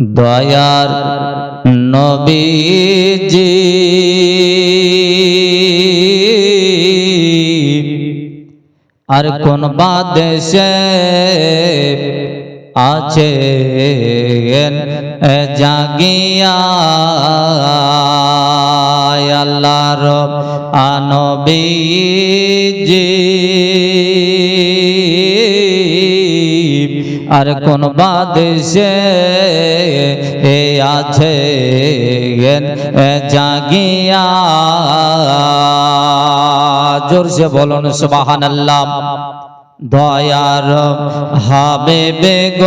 দয়ার নবীজি। আর কোন বাদেশে আছে জাগিয়া? আল্লাহর আনবীজি। আর কোন বাদেশে এ আছে জাগিয়া। জোরসে বলুন সুবাহান আল্লাহ দয়ার হবে বেগ।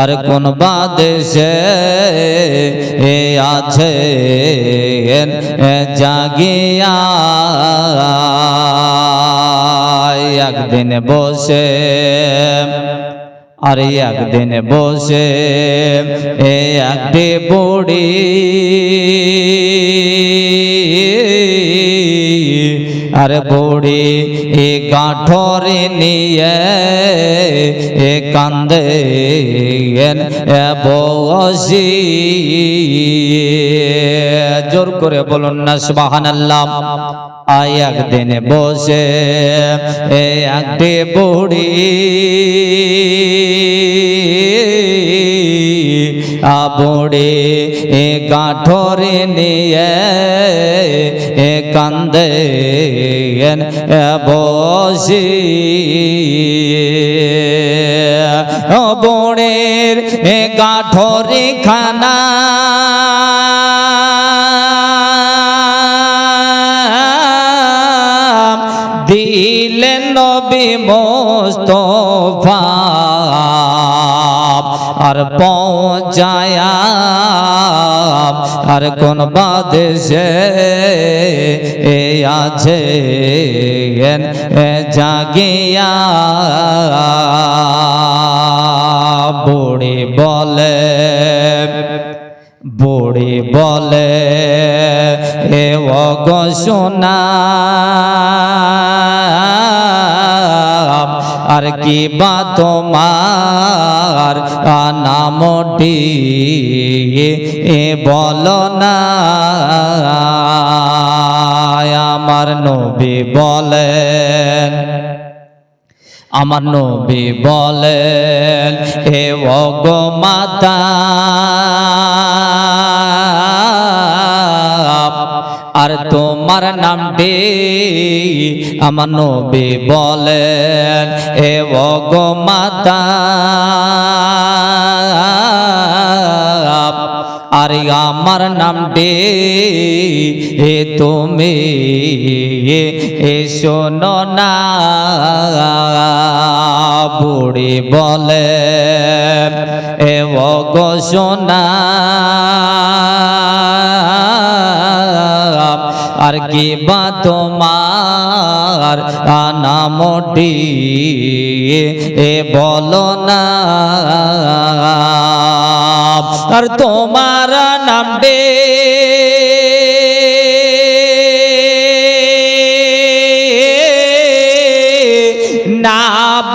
আর কোন বাদেশে এ আছে জাগিয়া। একদিন বসে, আর একদিন বসে, এ একটি বুড়ি। আর বুড়ি এ গাঠরে নিয়ে, এ কান্দে এ বসি জোর করে বলুন না সুবাহান আল্লাহ আয় একদিন বসে একটি বুড়ি। আবুড়ে এ গাঠরে নিয়ে, এ কান্দে বসি। বোড়ের এ গাঠরে খানা আর পৌঁছায়া আর কোন বাদেশে এ আছে জাগিয়া। বুড়ি বলে বুড়ি বলে, এ অগ সোনা। আর কি বা তোমার? নামটি এ বলো না। আমার নবী বলেন, আমার নবী বলেন, হে অগ মাতা, আর তোমার নামটি আমার নবী বলেন হে অগ মাতা, আর আমার নামটি এ তুমি এ শোনো না। বুড়ি বলে এ গো সোনা আর কি বা তোমার? নামটি এ বলো না। আর তোমার নাম ডে না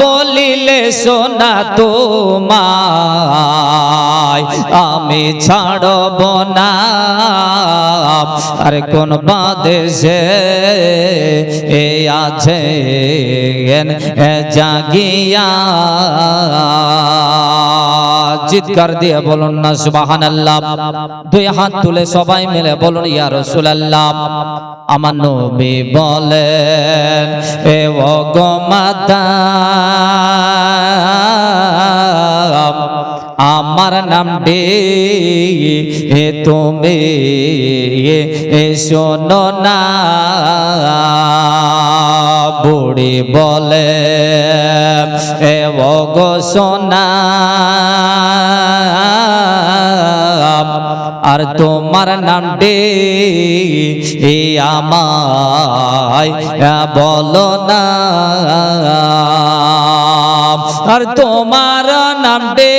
বলিলে সোনা তোমায় আমি ছাড়ব না। আর কোন বাদেশে এ আছে জাগিয়া। চিৎকার দিয়ে বলুন না সুবাহান আল্লাহ দুই হাত তুলে সবাই মিলে বলুন, ইয়া রসুলাল্লাহ। আমার নবী বলেন, এ ও গো মাতা আমার নাম ডে এ তুমি শোনো না। বুড়ি বলে, এ গো সোনা। আর তোমার নাম ডে এ আমায় বলো না। আর তোমার নাম ডে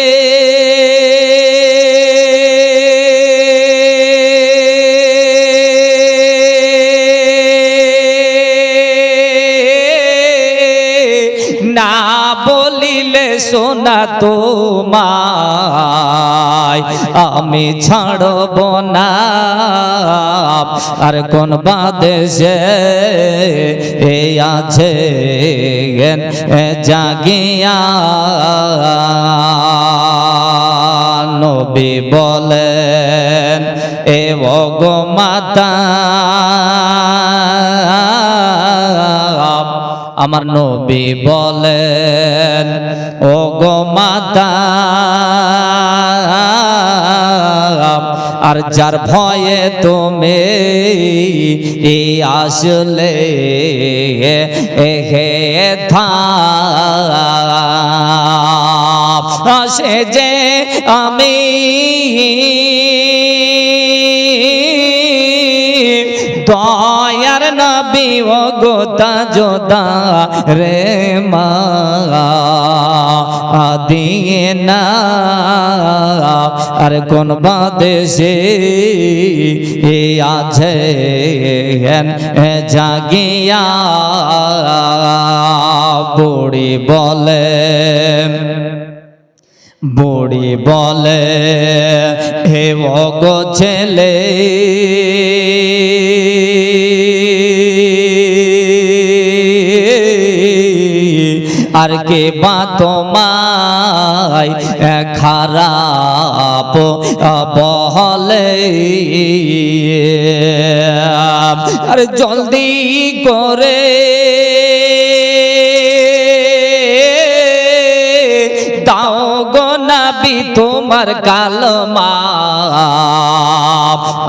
সোনা তোমায়, আমি ছাড়ব না। আর কোন বাদেশে এ আছে জাগিয়া। নবী বলেন, এ গো মাতা। আমার নবী বলেন ও গো মাতা, আর যার ভয়ে তুমি এই আসলে হে থা সে যে আমি ও গোতা যোদা রে মা দিয়ে না। আর কোন বাদেশে এ আছে জাগিয়া বুড়ি বলে বুড়ি বলে, হে গো ছেলে আর কে বা তোমায় খারাপ বহলে আর জলদি করে। দাও গো নাবি তোমার কালমা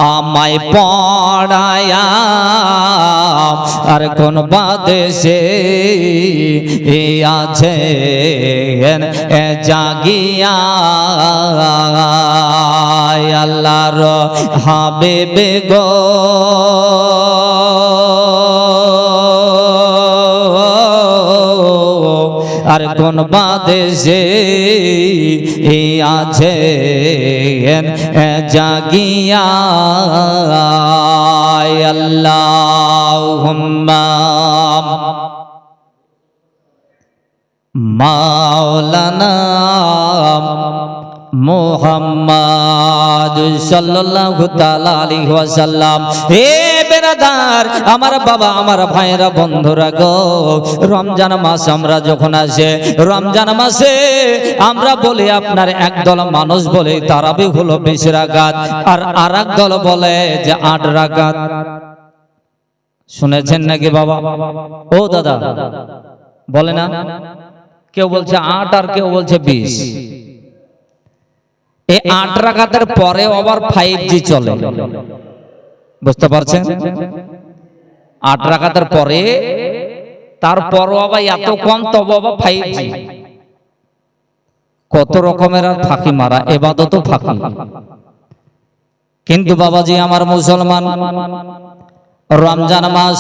আমায় পড়ায়া আর কোন বাদেশে আছে জাগিয়া। আল্লাহর হাবে বেগো আর কোন বাদেশে আছে জাগিয়া। আল্লাহ মাওলানা মোহাম্মদ সাল্লাল্লাহু তাআলা আলাইহি ওয়াসাল্লাম। হে বেরাদার আমার বাবা, আমার ভাইরা বন্ধুরা গো, রমজান মাস আমরা যখন আসে, রমজান মাসে আমরা বলি আপনার একদল মানুষ বলে তারাবি হলো বিশ রাকাত, আর আরেক দল বলে যে আট রাকাত। শুনেছেন নাকি বাবা? ও দাদা, বলে না? কেউ বলছে আট আর কেউ বলছে বিশ। এই আট রাখাতের পরে আবার ফাইভ জি চলে। বুঝতে পারছেন? আট রাখাতের পরে, তারপরও আবার এত কম, তবু আবার ফাইভ জি কত রকমের আর ফাঁকি মারা, এবাদতও ফাঁকি। কিন্তু বাবাজি আমার মুসলমান, রমজান মাস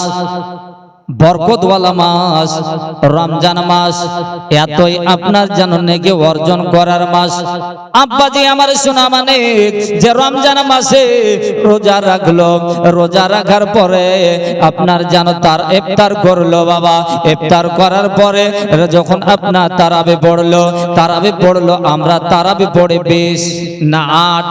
বরকতওয়ালা মাস, রমজান মাস, এতই আপনার যেন নেগে অর্জন করার মাস। আব্বাজি আমার শোনা মানে যে রমজান মাসে রোজা রাখল, রোজা রাখার পরে আপনার যেন তার ইফতার করল বাবা। ইফতার করার পরে যখন আপনার তারাবে পড়ল তারাবে পড়ল, আমরা তারাবে পড়ে বেশ না আট।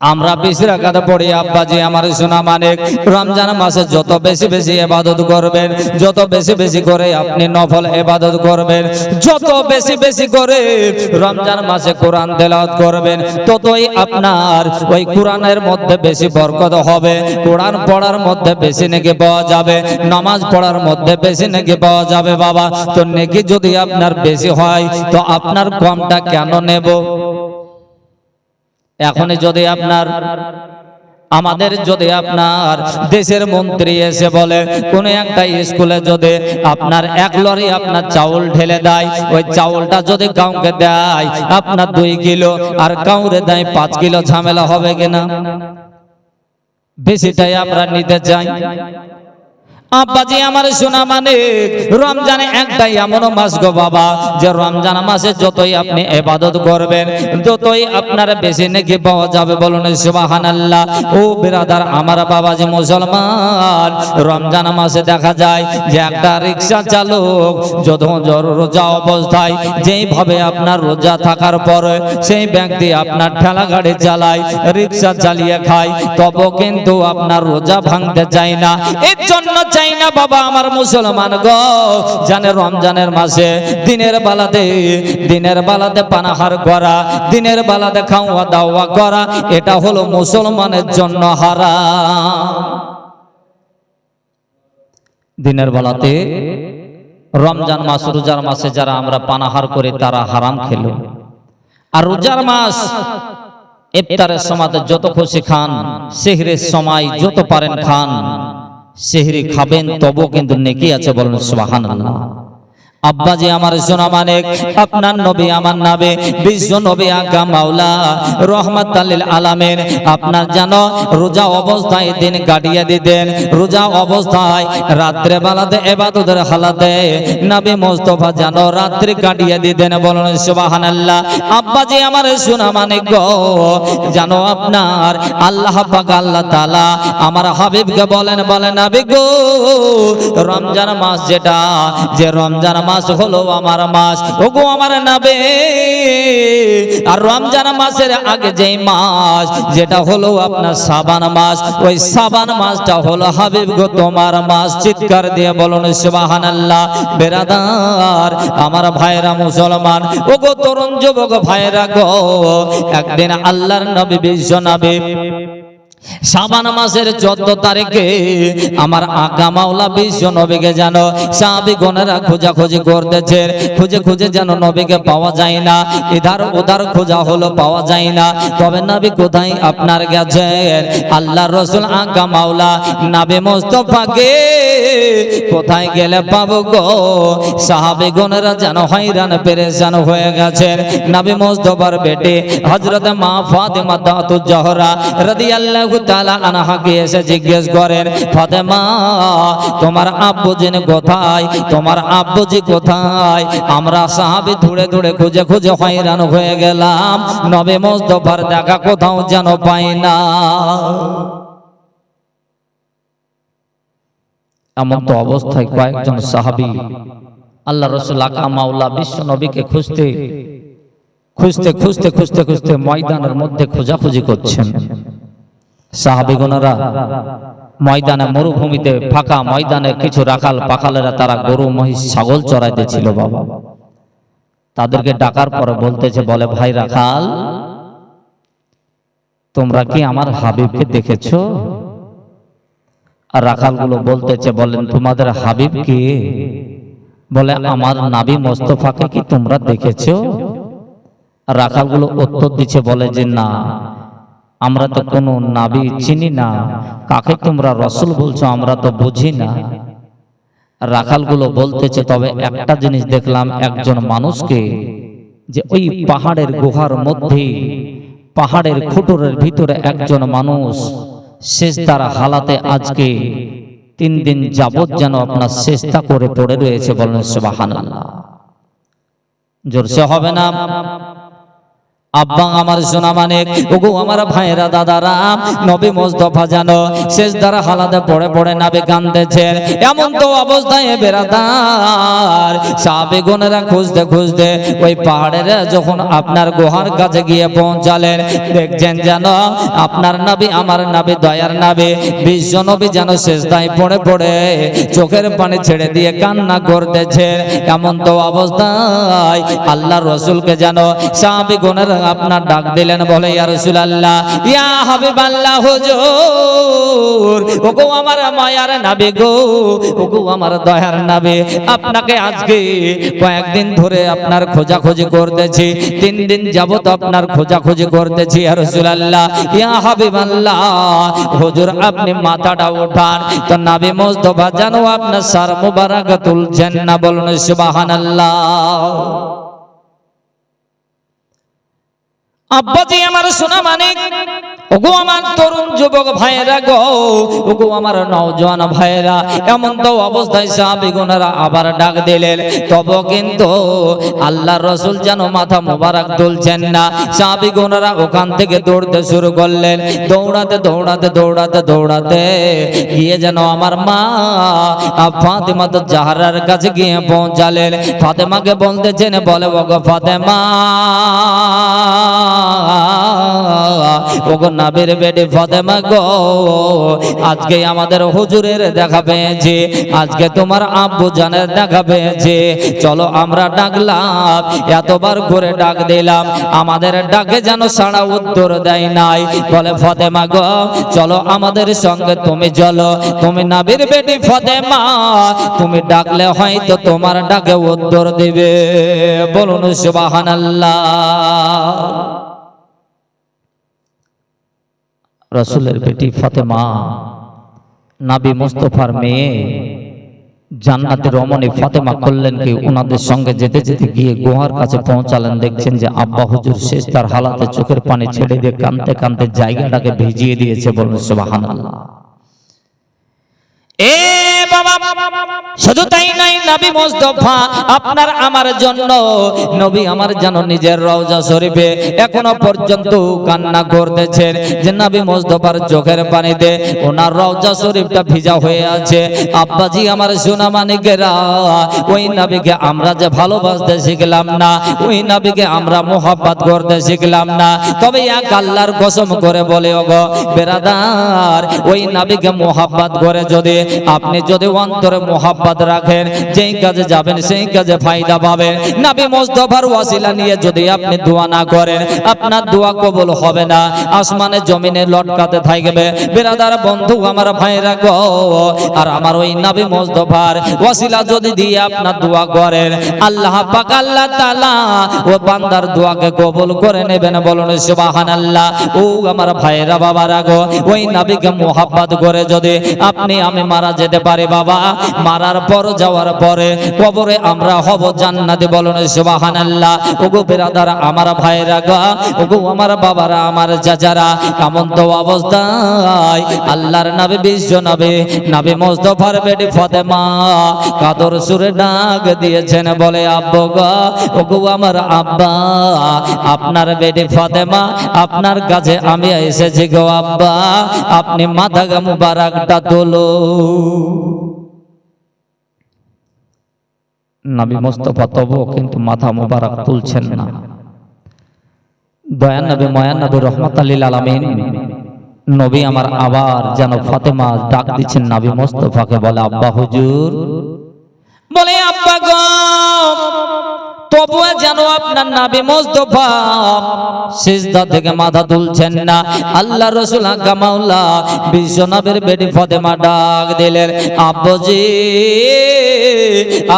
আমরা বেশি রাখাতে পড়ি, আব্বাজি আমার সোনা মানিক, রমজান মাসে যত বেশি বেশি এবাদত করবেন, যত বেশি বেশি করে আপনি নফল এবাদত করবেন, যত বেশি বেশি করে রমজান মাসে কোরআন তেলাওয়াত করবেন, ততই আপনার ওই কোরআনের মধ্যে বেশি বরকত হবে, কোরআন পড়ার মধ্যে বেশি নেকি পাওয়া যাবে, নামাজ পড়ার মধ্যে বেশি নেকি পাওয়া যাবে বাবা, তো নেকি যদি আপনার বেশি হয়, তো আপনার কমটা কেন নেব? এখনই যদি আপনার, আমাদের যদি আপনার দেশের মন্ত্রী এসে বলে, কোন একটা স্কুলে যদি আপনার এক লরি আপনার চাউল ঢেলে দেয়, ওই চাউলটা যদি কাউকে দেয়, আপনার দুই কিলো, আর কাউরে দেয়, পাঁচ কিলো ঝামেলা হবে কিনা? বেশিটাই আমরা নিতে চাই। আব্বাজি আমার শোনা মানে রমজানে একটাই এমন মাস গো বাবা, যে রমজান মাসে যতই আপনি এবাদত করবেন, যতই আপনার বেশি নাকি পাওয়া যাবে বলুন সুবাহান আল্লাহ ও বিরাদার, আমার বাবা যে মুসলমান, রমজান মাসে দেখা যায় যে একটা রিক্সা চালক যত রোজা অবস্থায়, যেইভাবে আপনার রোজা থাকার পর সেই ব্যক্তি আপনার ঠেলা গাড়ি চালায়, রিক্সা চালিয়ে খায়, তবু কিন্তু আপনার রোজা ভাঙতে চায় না। এর জন্য চাই না বাবা আমার মুসলমান গো। জানে রমজানের মাসে দিনের বেলাতে দিনের বেলাতে পানাহার করা, দিনের বেলাতে খাওয়া দাওয়া করা, এটা হলো মুসলমানের জন্য হারা দিনের বেলাতে রমজান মাস, রোজার মাসে যারা আমরা পানাহার করি, তারা হারাম খেল। আর রোজার মাস, ইফতারের সময় যত খুশি খান, সেহরের সময় যত পারেন খান। সেহরি খাবেন তবু কিন্তু নেকি আছে বলেন সুবহানাল্লাহ। আব্বাজি আমার সোনা মানিক, আপনার নবী আমার নাবে বিশ্ব নবী মাওলা রহমত আলিল আলামেন। আপনার রোজা অবস্থায় দিন কাটিয়ে দিতেন, রোজা অবস্থায় রাত্রে বেলাতে এবাদতের হালাতে নবী মোস্তফা রাত্রি কাটিয়ে দিতেন, বলুন আব্বাজি আমার সোনা মানিক আপনার আল্লাহ পাক, আল্লাহ তাআলা আমার হাবিবকে বলেন বলেন গো, রমজান মাস যেটা, যে রমজান মাস হলো আমার মাস। ওগো আমার নাবে, আর রমজান মাসের আগে যেই মাস, যেটা হলো আপনার সাবান মাস, ওই সাবান মাসটা হলো হাবিব গো তোমার মাস। চিৎকার দিয়ে বলুন সুবাহান আল্লাহ বেরাদার, আমার ভাইরা মুসলমান, ওগো তরুণ যুবক ভাইরা গো, একদিন আল্লাহর নবী, বিশ্ব নবী। সাবান মাসের চোদ্দ তারিখে আমার আকা মাওলা বিশ্ব নবীকে যেন সাহাবি গনেরা খোঁজাখুঁজি করতেছে খুঁজে খুঁজে যেন নবীকে পাওয়া যায় না। ইধার উধার খোঁজা হলো পাওয়া যায় না। তবে নবী কোথায়? আপনার গেছেন আল্লাহ রসুল আকা মাওলা নাবি মোস্তফাকে কোথায় গেলে পাবো গো? সাহাবি গনেরা যেন হয়রান, পেরেশান হয়ে গেছেন। নাবি মোস্তফার বেটে হজরত মা ফাতেমা দাতু জহরা রাদিয়াল্লাহু জিজ্ঞেস করেন, ফাতেমা, তোমার আব্বুজিন কোথায়? তোমার আব্বুজি কোথায়? আমরা সাহাবী ধুড়ে ধুড়ে খুঁজে খুঁজে হয়রান হয়ে গেলাম। নবে দেখা কোথাও যেন পাই না। এমন তো অবস্থায় কয়েকজন সাহাবী আল্লাহ রসুল বিশ্ব নবীকে খুঁজতে খুঁজতে খুঁজতে খুঁজতে খুঁজতে ময়দানের মধ্যে খোঁজাখুঁজি করছেন। সাহাবিগুনারা ময়দানে মরুভূমিতে ফাঁকা ময়দানে কিছু রাখাল পাখালেরা তারা গরু, মহিষ, ছাগল চড়াইতেছিল বাবা। তাদেরকে ডাকার পরে বলতেছে, বলে, ভাই রাখাল, তোমরা কি আমার হাবিবকে দেখেছ? আর রাখালগুলো বলতেছে, বলেন, তোমাদের হাবিব কে? বলে, আমার নাবি মোস্তফাকে কি তোমরা দেখেছ? রাখালগুলো উত্তর দিচ্ছে, বলে, যে না। আমরা তো কোনো নাবি চিনি না। কাকে তোমরা রসুল বলছো, আমরা তো বুঝি না। রাখালগুলো বলতেছে, তবে একটা জিনিস দেখলাম, একজন মানুষকে যে ওই পাহাড়ের গুহার মধ্যে, পাহাড়ের খুটুরের ভিতরে একজন মানুষ শেষদার হালাতে আজকে তিন দিন যাবৎ যেন আপনার চেষ্টা করে পড়ে রয়েছে বলেন সুবহানাল্লাহ। জোরসে হবে না? আব্বা আমার সোনা মানে ওগো আমার ভাইরা দাদারা, নবী মোস্তফা জানো শেষ দ্বারা হালাতে পড়ে পড়ে নাবে কান্দেছেন এমন তো অবস্থায় বেড়াতার সাবে গুনেরা খুঁজতে খুঁজতে ওই পাহাড়ের যখন আপনার গুহার কাছে গিয়ে পৌঁছালেন, দেখছেন যেন আপনার নাবি আমার নাবি, দয়ার নাবি, বিশ্ব নবী যেন শেষ দায় পড়ে পড়ে চোখের পানি ছেড়ে দিয়ে কান্না করতেছেন এমন তো অবস্থায় আল্লাহ রসুলকে যেন সাহাবি গুনের আপনার ডাক দিলেন, বলে খোঁজাখুঁজি তিন দিন যাবত আপনার খোঁজাখুঁজি করতেছি, ইয়া আপনি মাথাটা উঠান, তো নাবি মুস্তফা জানো, আপনার সার মুবারক তুলছেন না বলুন, সুবহানাল্লাহ। আব্বাজি আমার সোনা মানিক। ওগো আমার তরুণ যুবক ভাইয়েরা গো, ওগো আমার নওজোয়ান ভাইয়েরা, এমন তো অবস্থায় সাহাবিগুনারা আবার ডাক দিলেন। তবে কিন্তু আল্লাহর রসুল যেন মাথা মোবারক তুলছেন না। সাহাবিগুনারা ওখান থেকে দৌড়তে শুরু করলেন। দৌড়াতে দৌড়াতে দৌড়াতে দৌড়াতে গিয়ে যেন আমার মা ফাতেমা তো জাহারার কাছে গিয়ে পৌঁছালেন। ফাতেমাকে বলতেছেন, বলে, ওগো ফাতেমা, ওগো নাবির বেডি ফাতেমা গো, আজকে আমাদের হুজুরের দেখা পেয়েছে, আজকে তোমার আব্বু জানের দেখা পেয়েছে। চলো আমরা ডাকলাম, এতবার করে ডাক দিলাম, আমাদের ডাকে যেন সারা উত্তর দেয় নাই। বলে, ফতেমা গো, চলো আমাদের সঙ্গে তুমি চলো, তুমি নাবির বেটি ফতেমা, তুমি ডাকলে হয়তো তোমার ডাকে উত্তর দিবে। বলুন, সুবহানাল্লাহ। রসুলের বেটি ফাতেমা, নাবি মোস্তফার মেয়ে জান্নাতের রমণী ফাতেমা করলেন কি ওনাদের সঙ্গে যেতে যেতে গিয়ে গুহার কাছে পৌঁছালেন। দেখছেন যে আব্বা হুজুর শেষ তার হালাতে চোখের পানি ছেড়ে দিয়ে কানতে কানতে জায়গাটাকে ভিজিয়ে দিয়েছে বলুন, সুবহানাল্লাহ। এই শুধু তাই নাই নবী মুস্তাফা আপনার আমার জন্য, নবী আমার যেন নিজের রওজা শরীফে এখনও পর্যন্ত কান্না করতেছেন যে নবী মুস্তাফার চোখের পানিতে ওনার রওজা শরীফটা ভিজা হয়ে আছে। আব্বাজি আমার সোনা মানিকেরা ওই নবীকে আমরা যে ভালোবাসতে শিখলাম না, ওই নবীকে আমরা মোহাব্বত করতে শিখলাম না। তবে এক আল্লাহর কসম করে বলে, ওগো বেরাদার, ওই নবীকে মোহাব্বত করে যদি আপনি যদি অন্তরে মোহাব্বত রাখেন, যেই কাজে যাবেন সেই কাজে ফায়দা পাবেন। নবী মোস্তফার ওয়াসিলা নিয়ে যদি আপনি দোয়া না করেন, আপনার দোয়া কবুল হবে না। আসমানে, জমিনে লটকাতে থাকবে। বেরাদার বন্ধু আমার ভাইরা আর আমার ওই নবী মোস্তফার ওয়াসিলা যদি দিয়ে আপনার দোয়া করেন, আল্লাহ পাক, আল্লাহ ও বান্দার দোয়াকে কবুল করে নেবেন বলুন ও আমার ভাইরা বাবারা গো, ওই নবীকে মোহাব্বত করে যদি আপনি আমি মারা যেতে পারি বাবা, মারার পর যাওয়ার পরে কবরে আমরা হব জান্নাতে বলুন সুবহানাল্লাহ। ওগো বেরাদার আমার ভাইরা গো, ওগো আমার বাবারা, আমার চাচারা এমন তো অবস্থায়? আল্লাহর নবী বিশ্ব নবী নবী মোস্তফার বেটি ফাতেমা, কাদর সুরে ডাক দিয়েছেন বলে আব্বু গো, ওগো আমার আব্বা, আপনার বেটি ফাতেমা, আপনার কাছে আমি এসেছি গো আব্বা, আপনি মাথা মুবারকটা তোলো। নবী মোস্তফা তবুও কিন্তু মাথা মোবারক তুলছেন না। দয়ান নবী ময়ান নবী রহমত আলীল আলমিন, নবী আমার আবার যেন ফাতেমা ডাক দিচ্ছেন নাবি মোস্তফাকে বলে, আব্বা হুজুর। বলে, আব্বা গো যেন আপনার নাবি মোস্তফা সিজদা থেকে মাথা তুলছেন না। আল্লাহ রসুল বেটি ফতেমা ডাক দিলেন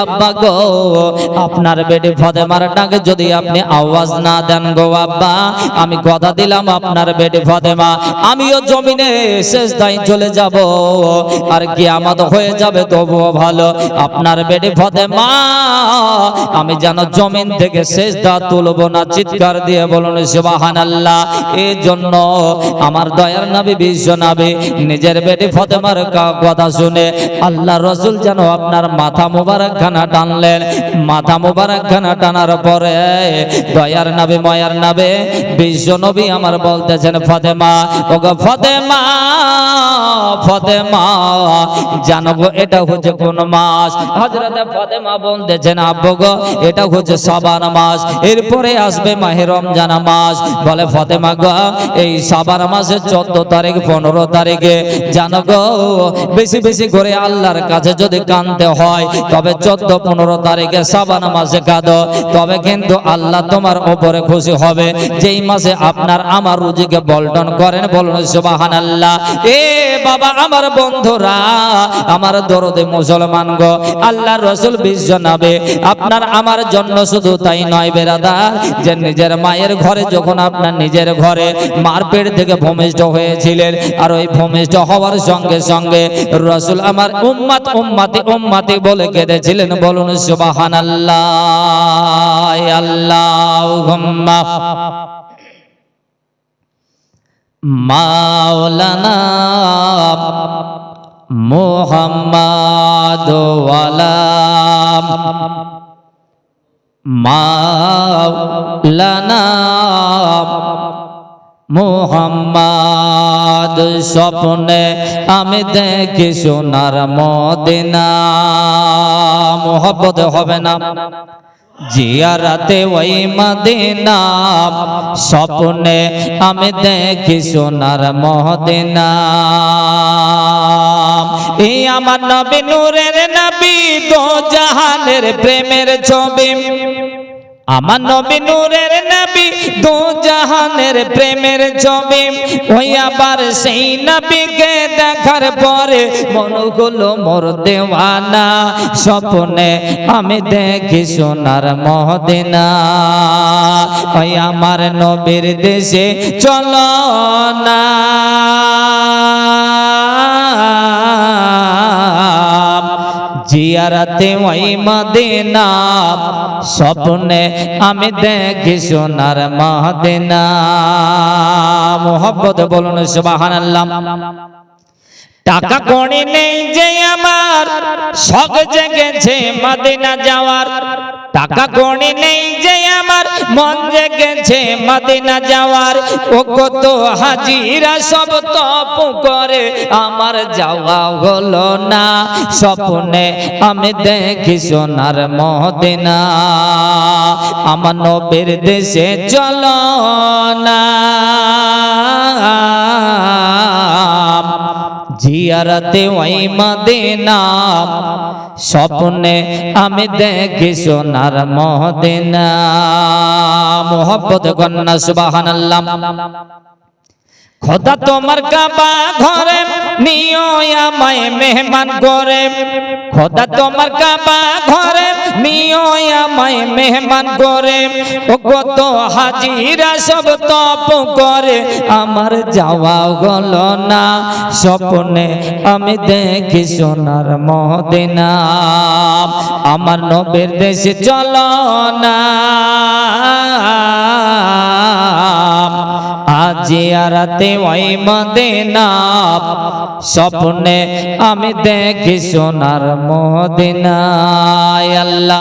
আব্বা গো, আপনার বেটি ফতেমার ডাকে যদি আপনি আওয়াজ না দেন গো আব্বা, আমি কথা দিলাম আপনার বেটি ফতেমা, আমিও জমিনে শেষ দাই চলে যাব, আর কি আমাদ হয়ে যাবে তবুও ভালো। আপনার বেটি ফতেমা, আমি যেন জমিন থেকে শেষ দা তুলব না, চিৎকার দিয়ে বলুন সুবাহান আল্লাহ এই জন্য আমার দয়ার নবী, বিশ্ব নবী, নিজের বেটি ফতেমার কথা শুনে আল্লাহ রসুল যেন আপনার মাথা মুবারক খানা টানলেন। মাথা মুবারক খানা টানার পরে দয়ার নবী, ময়ার নবী, বিশ্ব নবী আমার বলতেছেন, ফতেমা, ওগো ফতেমা ফতেমা, জানো এটা হচ্ছে কোন মাস? হযরতে ফতেমা বলতেছেন, আব্বু গো, এটা হচ্ছে সাবান মাস এরপরে আসবে মাহে রমজান মাস বলে ফতেমা, গো, এই সাবান মাসের চোদ্দ তারিখ, পনেরো তারিখে জানো গো, বেশি বেশি করে আল্লাহর কাছে যদি কানতে হয়, তবে চোদ্দ পনেরো তারিখে সাবান মাসে কাঁদো। তবে কিন্তু আল্লাহ তোমার ওপরে খুশি হবে। যেই মাসে আপনার আমার রুজিকে বল্টন করেন, বলুন সুবাহান আল্লাহ এ বাবা, আমার বন্ধুরা, আমার দরদে মুসলমান গো, আল্লাহ রসুল বিশ্ব নাবে, আপনার আমার জন্য শুধু তাই নয় বেরাদার যে নিজের মায়ের ঘরে যখন আপনার নিজের ঘরে মার পেট থেকে ভূমিষ্ঠ হয়েছিলেন, আর ওই ভূমিষ্ঠ হওয়ার সঙ্গে সঙ্গে রসুল আমার উম্মাত উম্মাতি উম্মাতি বলে কেঁদেছিলেন, বলুন সুবাহান আল্লাহ আল্লাহ মাওলানা মোহাম্মদ ওয়ালাম মাওলানা মোহাম্মদ, স্বপ্নে আমি দেখি সোনার মদিনা। মোহব্বত হবে না। জিয়ারাতে ওই মদিনা। স্বপ্নে আমি দেখি সোনার মদিনা। আমার নবী নূরের নবী দো জাহানের প্রেমের ছবি। আমার নবী নূরের নবী দু জাহানের প্রেমের ছবি। ওই আবার সেই নবীকে দেখার পরে মন হলো মোর দেওয়ানা। স্বপ্নে আমি দেখি সোনার মহদিনা। ওই আমার নবীর দেশে চলো না। জিয়ারাতে ওই মদিনা স্বপ্নে আমি দেখি সোনার মাদিনা। মোহব্বত বলুন সুবহানাল্লাহ। টাকা কড়ি নেই যে আমার শখ জেগেছে মদিনা যাওয়ার। টাকা কড়ি নেই যে আমার, মন জেগেছে মদিনা যাওয়ার। ও কত হাজিরা সব তপ করে, আমার যাওয়া হলো না। স্বপ্নে আমি দেখি সোনার মদিনা, আমার নবীর দেশে চলো না। জিয়ারাতে ওই মদিনা, স্বপ্নে আমি দেখি সোনার মদিনা। মোহব্বত কন্যা, সুবহানাল্লাহ। খোদা তোমার কাবা ঘরে নিও আমায় মেহমান করে। খোদা তোমার কাবা ঘরে, নিও আমায় মেহমান করে। ও কত হাজিরা সব তপ করে, আমার যাওয়া হলো না। স্বপ্নে আমি দেখি সোনার মদিনা। আমার নবের দেশে চলো না। আজিয়ারাতে ওই মদিনা স্বপ্নে আমি দেখি সোনার মদিনা আল্লাহ।